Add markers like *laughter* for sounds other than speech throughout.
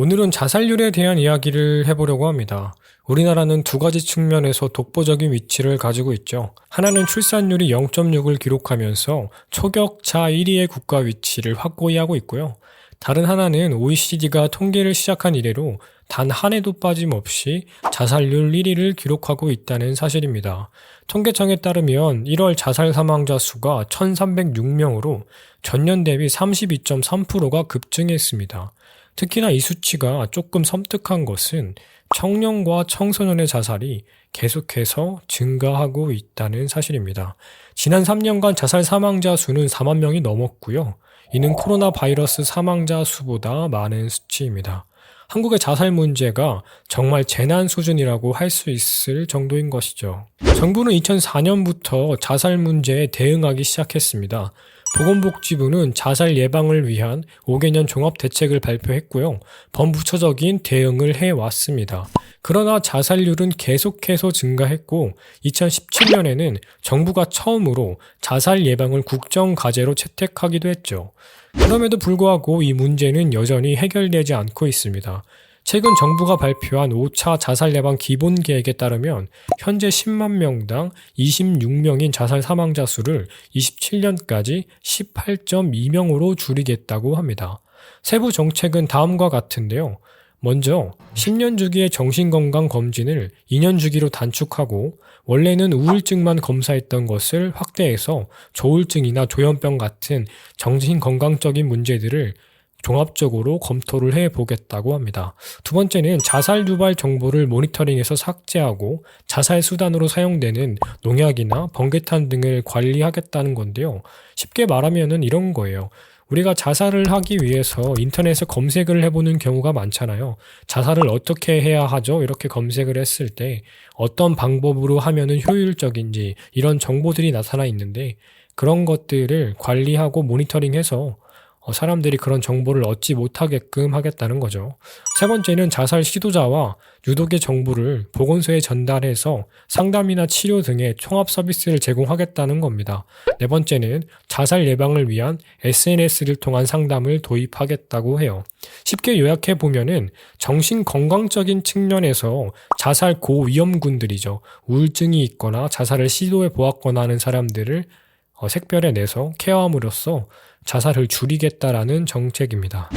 오늘은 자살률에 대한 이야기를 해보려고 합니다. 우리나라는 두 가지 측면에서 독보적인 위치를 가지고 있죠. 하나는 출산율이 0.6을 기록하면서 초격차 1위의 국가 위치를 확고히 하고 있고요. 다른 하나는 OECD가 통계를 시작한 이래로 단 한 해도 빠짐없이 자살률 1위를 기록하고 있다는 사실입니다. 통계청에 따르면 1월 자살 사망자 수가 1,306명으로 전년 대비 32.3%가 급증했습니다. 특히나 이 수치가 조금 섬뜩한 것은 청년과 청소년의 자살이 계속해서 증가하고 있다는 사실입니다. 지난 3년간 자살 사망자 수는 4만 명이 넘었고요. 이는 코로나 바이러스 사망자 수보다 많은 수치입니다. 한국의 자살 문제가 정말 재난 수준이라고 할 수 있을 정도인 것이죠. 정부는 2004년부터 자살 문제에 대응하기 시작했습니다. 보건복지부는 자살 예방을 위한 5개년 종합 대책을 발표했고요. 범부처적인 대응을 해왔습니다. 그러나 자살률은 계속해서 증가했고 2017년에는 정부가 처음으로 자살 예방을 국정 과제로 채택하기도 했죠. 그럼에도 불구하고 이 문제는 여전히 해결되지 않고 있습니다. 최근 정부가 발표한 5차 자살 예방 기본 계획에 따르면 현재 10만 명당 26명인 자살 사망자 수를 27년까지 18.2명으로 줄이겠다고 합니다. 세부 정책은 다음과 같은데요. 먼저 10년 주기의 정신건강 검진을 2년 주기로 단축하고 원래는 우울증만 검사했던 것을 확대해서 조울증이나 조현병 같은 정신건강적인 문제들을 종합적으로 검토를 해 보겠다고 합니다. 두 번째는 자살 유발 정보를 모니터링해서 삭제하고 자살 수단으로 사용되는 농약이나 번개탄 등을 관리하겠다는 건데요. 쉽게 말하면은 이런 거예요. 우리가 자살을 하기 위해서 인터넷에 검색을 해보는 경우가 많잖아요. 자살을 어떻게 해야 하죠? 이렇게 검색을 했을 때 어떤 방법으로 하면은 효율적인지 이런 정보들이 나타나 있는데 그런 것들을 관리하고 모니터링해서 어, 사람들이 그런 정보를 얻지 못하게끔 하겠다는 거죠. 세 번째는 자살 시도자와 유독의 정보를 보건소에 전달해서 상담이나 치료 등의 총합 서비스를 제공하겠다는 겁니다. 네 번째는 자살 예방을 위한 SNS를 통한 상담을 도입하겠다고 해요. 쉽게 요약해 보면은 정신 건강적인 측면에서 자살 고위험군들이죠. 우울증이 있거나 자살을 시도해 보았거나 하는 사람들을 어, 색별해 내서 케어함으로써 자살을 줄이겠다라는 정책입니다.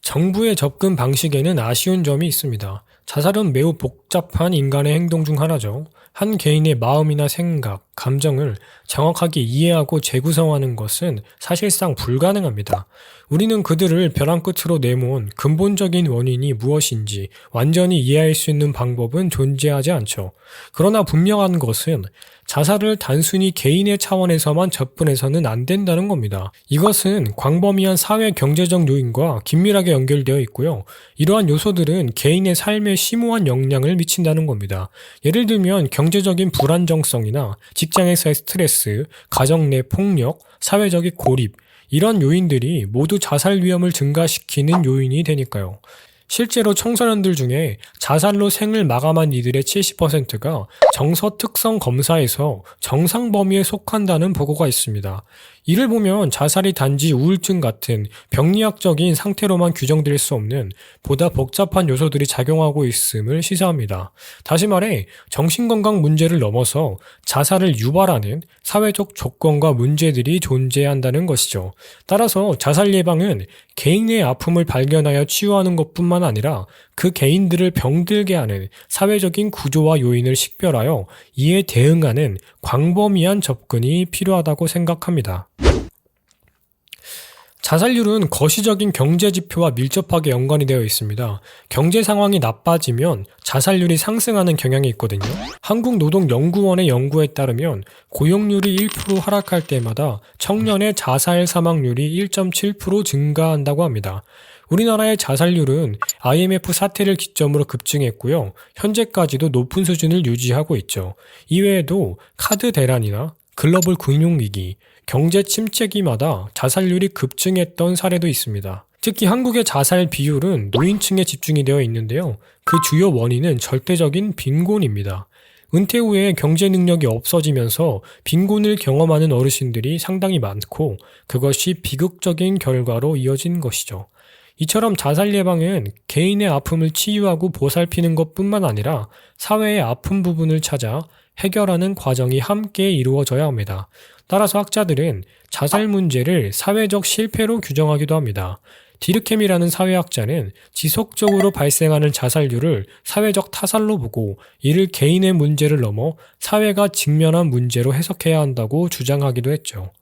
정부의 접근 방식에는 아쉬운 점이 있습니다. 자살은 매우 복잡한 인간의 행동 중 하나죠. 한 개인의 마음이나 생각, 감정을 정확하게 이해하고 재구성하는 것은 사실상 불가능합니다. 우리는 그들을 벼랑 끝으로 내모은 근본적인 원인이 무엇인지 완전히 이해할 수 있는 방법은 존재하지 않죠. 그러나 분명한 것은 자살을 단순히 개인의 차원에서만 접근해서는 안 된다는 겁니다. 이것은 광범위한 사회 경제적 요인과 긴밀하게 연결되어 있고요. 이러한 요소들은 개인의 삶에 심오한 영향을 미친다는 겁니다. 예를 들면 경제적인 불안정성이나 직장에서의 스트레스, 가정 내 폭력, 사회적인 고립, 이런 요인들이 모두 자살 위험을 증가시키는 요인이 되니까요. 실제로 청소년들 중에 자살로 생을 마감한 이들의 70%가 정서 특성 검사에서 정상 범위에 속한다는 보고가 있습니다. 이를 보면 자살이 단지 우울증 같은 병리학적인 상태로만 규정될 수 없는 보다 복잡한 요소들이 작용하고 있음을 시사합니다. 다시 말해 정신건강 문제를 넘어서 자살을 유발하는 사회적 조건과 문제들이 존재한다는 것이죠. 따라서 자살 예방은 개인의 아픔을 발견하여 치유하는 것 뿐만 아니라 그 개인들을 병들게 하는 사회적인 구조와 요인을 식별하여 이에 대응하는 광범위한 접근이 필요하다고 생각합니다. 자살률은 거시적인 경제 지표와 밀접하게 연관이 되어 있습니다. 경제 상황이 나빠지면 자살률이 상승하는 경향이 있거든요. 한국노동연구원의 연구에 따르면 고용률이 1% 하락할 때마다 청년의 자살 사망률이 1.7% 증가한다고 합니다. 우리나라의 자살률은 IMF 사태를 기점으로 급증했고요. 현재까지도 높은 수준을 유지하고 있죠. 이외에도 카드 대란이나 글로벌 금융위기, 경제 침체기마다 자살률이 급증했던 사례도 있습니다. 특히 한국의 자살 비율은 노인층에 집중이 되어 있는데요. 그 주요 원인은 절대적인 빈곤입니다. 은퇴 후에 경제 능력이 없어지면서 빈곤을 경험하는 어르신들이 상당히 많고 그것이 비극적인 결과로 이어진 것이죠. 이처럼 자살 예방은 개인의 아픔을 치유하고 보살피는 것 뿐만 아니라 사회의 아픈 부분을 찾아 해결하는 과정이 함께 이루어져야 합니다. 따라서 학자들은 자살 문제를 사회적 실패로 규정하기도 합니다. 디르켐이라는 사회학자는 지속적으로 발생하는 자살률을 사회적 타살로 보고 이를 개인의 문제를 넘어 사회가 직면한 문제로 해석해야 한다고 주장하기도 했죠.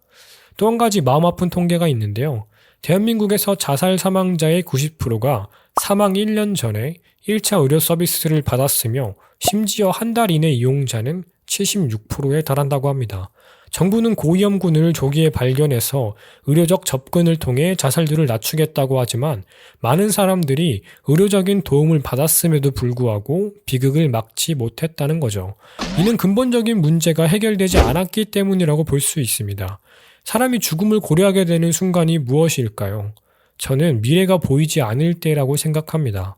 또 한 가지 마음 아픈 통계가 있는데요. 대한민국에서 자살 사망자의 90%가 사망 1년 전에 1차 의료 서비스를 받았으며 심지어 한 달 이내 이용자는 76%에 달한다고 합니다. 정부는 고위험군을 조기에 발견해서 의료적 접근을 통해 자살률을 낮추겠다고 하지만 많은 사람들이 의료적인 도움을 받았음에도 불구하고 비극을 막지 못했다는 거죠. 이는 근본적인 문제가 해결되지 않았기 때문이라고 볼 수 있습니다. 사람이 죽음을 고려하게 되는 순간이 무엇일까요? 저는 미래가 보이지 않을 때라고 생각합니다.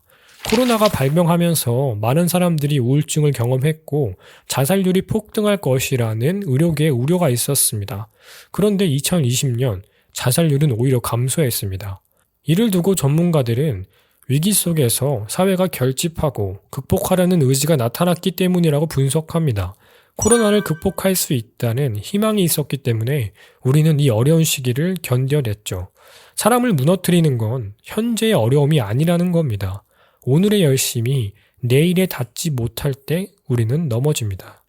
코로나가 발병하면서 많은 사람들이 우울증을 경험했고 자살률이 폭등할 것이라는 의료계의 우려가 있었습니다. 그런데 2020년 자살률은 오히려 감소했습니다. 이를 두고 전문가들은 위기 속에서 사회가 결집하고 극복하려는 의지가 나타났기 때문이라고 분석합니다. 코로나를 극복할 수 있다는 희망이 있었기 때문에 우리는 이 어려운 시기를 견뎌냈죠. 사람을 무너뜨리는 건 현재의 어려움이 아니라는 겁니다. 오늘의 열심이 내일에 닿지 못할 때 우리는 넘어집니다.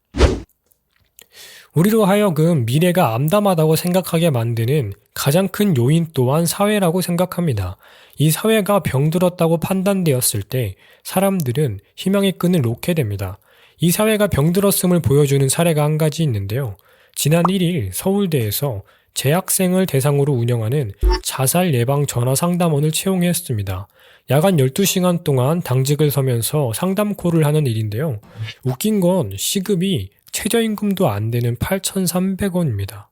우리로 하여금 미래가 암담하다고 생각하게 만드는 가장 큰 요인 또한 사회라고 생각합니다. 이 사회가 병들었다고 판단되었을 때 사람들은 희망의 끈을 놓게 됩니다. 이 사회가 병들었음을 보여주는 사례가 한 가지 있는데요. 지난 1일 서울대에서 재학생을 대상으로 운영하는 자살 예방 전화 상담원을 채용했습니다. 야간 12시간 동안 당직을 서면서 상담콜을 하는 일인데요. 웃긴 건 시급이 최저임금도 안 되는 8,300원입니다.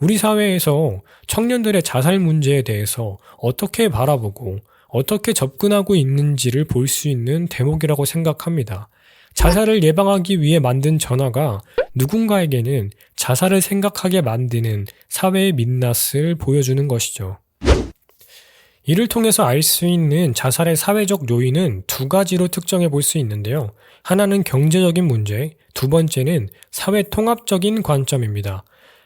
우리 사회에서 청년들의 자살 문제에 대해서 어떻게 바라보고 어떻게 접근하고 있는지를 볼 수 있는 대목이라고 생각합니다. 자살을 예방하기 위해 만든 전화가 누군가에게는 자살을 생각하게 만드는 사회의 민낯을 보여주는 것이죠. 이를 통해서 알 수 있는 자살의 사회적 요인은 두 가지로 특정해 볼 수 있는데요. 하나는 경제적인 문제, 두 번째는 사회 통합적인 관점입니다.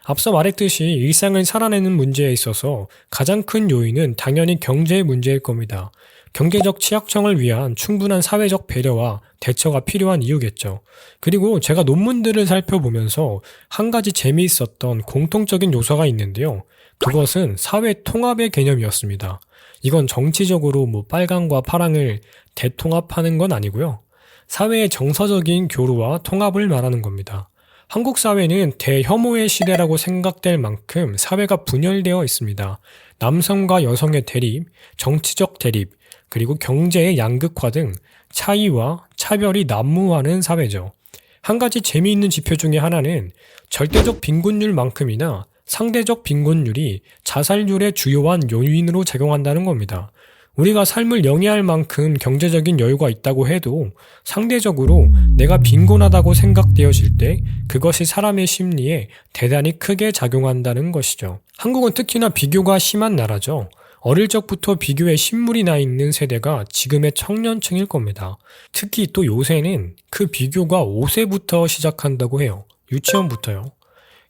앞서 말했듯이 일상을 살아내는 문제에 있어서 가장 큰 요인은 당연히 경제의 문제일 겁니다. 경제적 취약청을 위한 충분한 사회적 배려와 대처가 필요한 이유겠죠. 그리고 제가 논문들을 살펴보면서 한 가지 재미있었던 공통적인 요소가 있는데요. 그것은 사회 통합의 개념이었습니다. 이건 정치적으로 뭐 빨강과 파랑을 대통합하는 건 아니고요. 사회의 정서적인 교류와 통합을 말하는 겁니다. 한국 사회는 대혐오의 시대라고 생각될 만큼 사회가 분열되어 있습니다. 남성과 여성의 대립, 정치적 대립, 그리고 경제의 양극화 등 차이와 차별이 난무하는 사회죠. 한 가지 재미있는 지표 중에 하나는 절대적 빈곤율만큼이나 상대적 빈곤율이 자살률의 주요한 요인으로 작용한다는 겁니다. 우리가 삶을 영위할 만큼 경제적인 여유가 있다고 해도 상대적으로 내가 빈곤하다고 생각되어질 때 그것이 사람의 심리에 대단히 크게 작용한다는 것이죠. 한국은 특히나 비교가 심한 나라죠. 어릴 적부터 비교에 신물이 나 있는 세대가 지금의 청년층일 겁니다. 특히 또 요새는 그 비교가 5세부터 시작한다고 해요. 유치원부터요.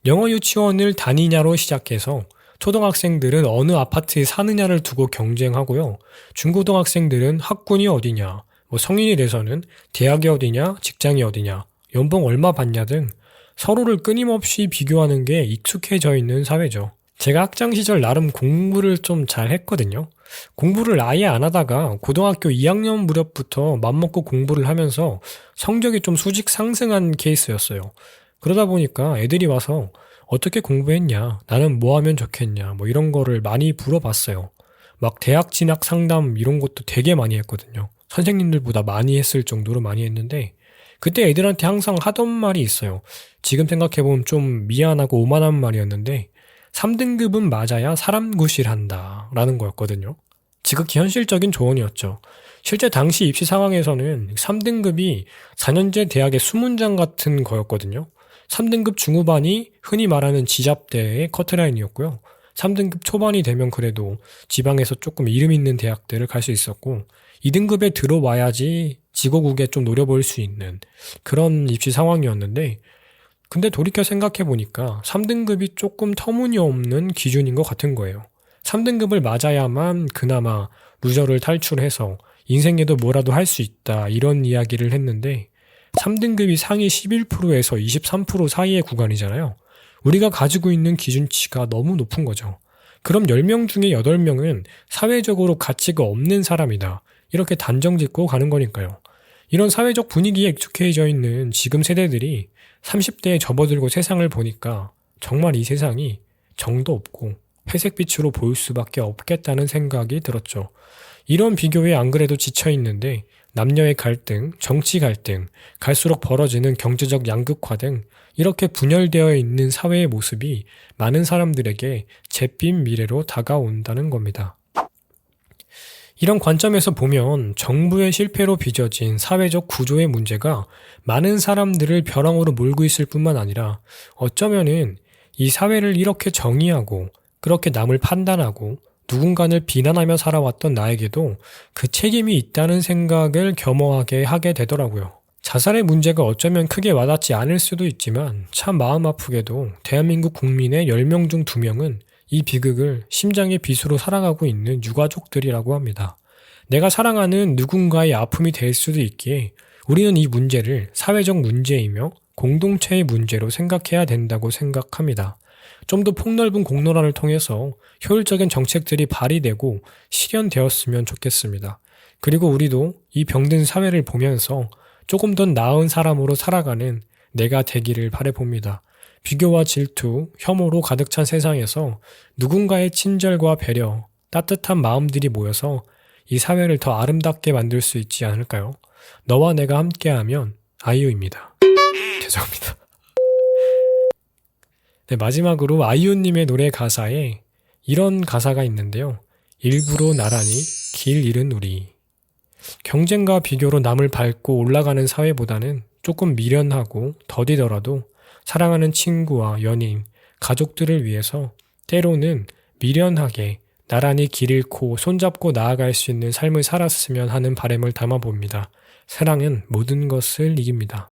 영어 유치원을 다니냐로 시작해서 초등학생들은 어느 아파트에 사느냐를 두고 경쟁하고요. 중고등학생들은 학군이 어디냐, 뭐 성인이 돼서는 대학이 어디냐, 직장이 어디냐, 연봉 얼마 받냐 등 서로를 끊임없이 비교하는 게 익숙해져 있는 사회죠. 제가 학창 시절 나름 공부를 좀 잘 했거든요. 공부를 아예 안 하다가 고등학교 2학년 무렵부터 맘먹고 공부를 하면서 성적이 좀 수직 상승한 케이스였어요. 그러다 보니까 애들이 와서 어떻게 공부했냐, 나는 뭐 하면 좋겠냐, 뭐 이런 거를 많이 물어봤어요. 막 대학 진학 상담 이런 것도 되게 많이 했거든요. 선생님들보다 많이 했을 정도로 많이 했는데, 그때 애들한테 항상 하던 말이 있어요. 지금 생각해보면 좀 미안하고 오만한 말이었는데, 3등급은 맞아야 사람 구실한다. 라는 거였거든요. 지극히 현실적인 조언이었죠. 실제 당시 입시 상황에서는 3등급이 4년제 대학의 수문장 같은 거였거든요. 3등급 중후반이 흔히 말하는 지잡대의 커트라인이었고요. 3등급 초반이 되면 그래도 지방에서 조금 이름 있는 대학들을 갈 수 있었고 2등급에 들어와야지 지고국에 좀 노려볼 수 있는 그런 입시 상황이었는데 근데 돌이켜 생각해 보니까 3등급이 조금 터무니없는 기준인 것 같은 거예요. 3등급을 맞아야만 그나마 루저를 탈출해서 인생에도 뭐라도 할 수 있다 이런 이야기를 했는데 3등급이 상위 11%에서 23% 사이의 구간이잖아요. 우리가 가지고 있는 기준치가 너무 높은 거죠. 그럼 10명 중에 8명은 사회적으로 가치가 없는 사람이다. 이렇게 단정 짓고 가는 거니까요. 이런 사회적 분위기에 익숙해져 있는 지금 세대들이 30대에 접어들고 세상을 보니까 정말 이 세상이 정도 없고 회색빛으로 보일 수밖에 없겠다는 생각이 들었죠. 이런 비교에 안 그래도 지쳐 있는데 남녀의 갈등, 정치 갈등, 갈수록 벌어지는 경제적 양극화 등 이렇게 분열되어 있는 사회의 모습이 많은 사람들에게 잿빛 미래로 다가온다는 겁니다. 이런 관점에서 보면 정부의 실패로 빚어진 사회적 구조의 문제가 많은 사람들을 벼랑으로 몰고 있을 뿐만 아니라 어쩌면은 이 사회를 이렇게 정의하고 그렇게 남을 판단하고 누군가를 비난하며 살아왔던 나에게도 그 책임이 있다는 생각을 겸허하게 하게 되더라고요. 자살의 문제가 어쩌면 크게 와닿지 않을 수도 있지만 참 마음 아프게도 대한민국 국민의 10명 중 2명은 이 비극을 심장의 빗으로 살아가고 있는 유가족들이라고 합니다. 내가 사랑하는 누군가의 아픔이 될 수도 있기에 우리는 이 문제를 사회적 문제이며 공동체의 문제로 생각해야 된다고 생각합니다. 좀 더 폭넓은 공론화를 통해서 효율적인 정책들이 발의되고 실현되었으면 좋겠습니다. 그리고 우리도 이 병든 사회를 보면서 조금 더 나은 사람으로 살아가는 내가 되기를 바래봅니다. 비교와 질투, 혐오로 가득 찬 세상에서 누군가의 친절과 배려, 따뜻한 마음들이 모여서 이 사회를 더 아름답게 만들 수 있지 않을까요? 너와 내가 함께하면 아이유입니다. *laughs* 죄송합니다. 네, 마지막으로 아이유님의 노래 가사에 이런 가사가 있는데요. 일부러 나란히 길 잃은 우리. 경쟁과 비교로 남을 밟고 올라가는 사회보다는 조금 미련하고 더디더라도 사랑하는 친구와 연인, 가족들을 위해서 때로는 미련하게 나란히 길 잃고 손잡고 나아갈 수 있는 삶을 살았으면 하는 바람을 담아봅니다. 사랑은 모든 것을 이깁니다.